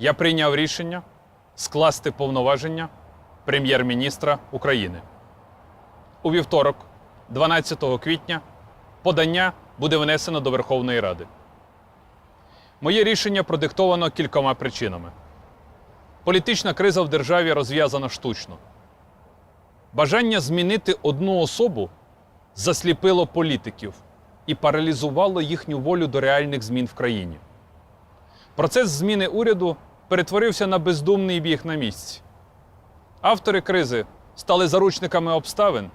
я прийняв рішення скласти повноваження прем'єр-міністра України. У вівторок, 12 квітня, подання буде внесено до Верховної Ради. Моє рішення продиктовано кількома причинами. Політична криза в державі розв'язана штучно. Бажання змінити одну особу засліпило політиків і паралізувало їхню волю до реальних змін в країні. Процес зміни уряду перетворився на бездумний біг на місці. Автори кризи стали заручниками обставин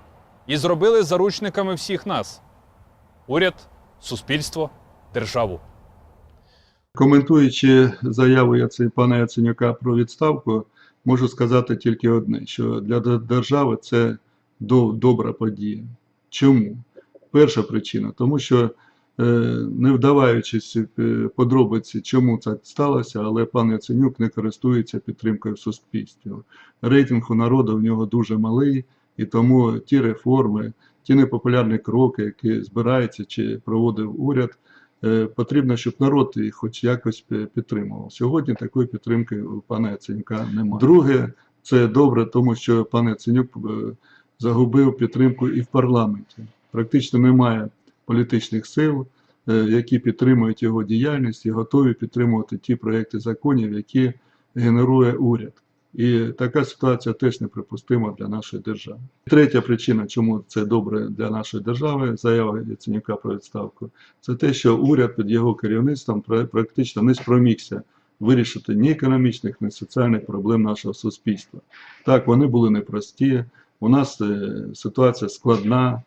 і зробили заручниками всіх нас: уряд, суспільство, державу. Коментуючи заяву пана Яценюка про відставку, можу сказати тільки одне: що для держави це добра подія. Чому? Перша причина, тому що не вдаваючись подробиці, чому це сталося, але пан Яценюк не користується підтримкою в суспільстві. Рейтинг у народу в нього дуже малий, і тому ті реформи, ті непопулярні кроки, які збирається чи проводив уряд, е, потрібно, щоб народ їх хоч якось підтримував. Сьогодні такої підтримки у пана Яценюка немає. Друге, це добре, тому що пан Яценюк е, загубив підтримку і в парламенті. Практично немає політичних сил, е, які підтримують його діяльність і готові підтримувати ті проекти законів, які генерує уряд. І така ситуація теж неприпустима для нашої держави. Третя причина, чому це добре для нашої держави, заява Яценюка про відставку, це те, що уряд під його керівництвом пра- практично не спромігся вирішити ні економічних, ні соціальних проблем нашого суспільства. Так, вони були непрості. У нас е, ситуація складна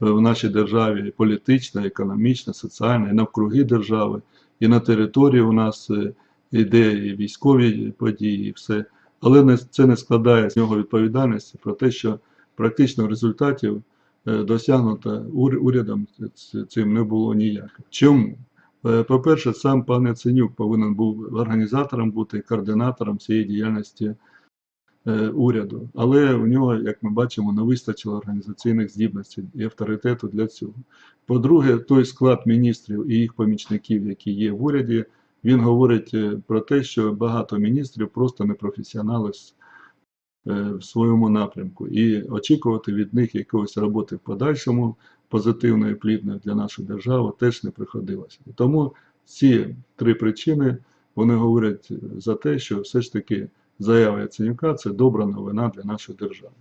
в нашій державі політична, економічна, соціальна, і навкруги держави, і на території у нас е, іде і військові події, і все. Але це не складає з нього відповідальності про те, що практично результатів е, досягнуто урядом цим не було ніяких. Чому? Е, По-перше, сам пан Яценюк повинен був організатором бути, координатором цієї діяльності е, уряду. Але у нього, як ми бачимо, не вистачило організаційних здібностей і авторитету для цього. По-друге, той склад міністрів і їх помічників, які є в уряді, він говорить е, про те, що багато міністрів просто не професіонали е, в своєму напрямку. І очікувати від них якоїсь роботи в подальшому, позитивної, плідної для нашої держави, теж не приходилося. Тому ці три причини вони говорять за те, що все ж таки заява Яценюка це добра новина для нашої держави.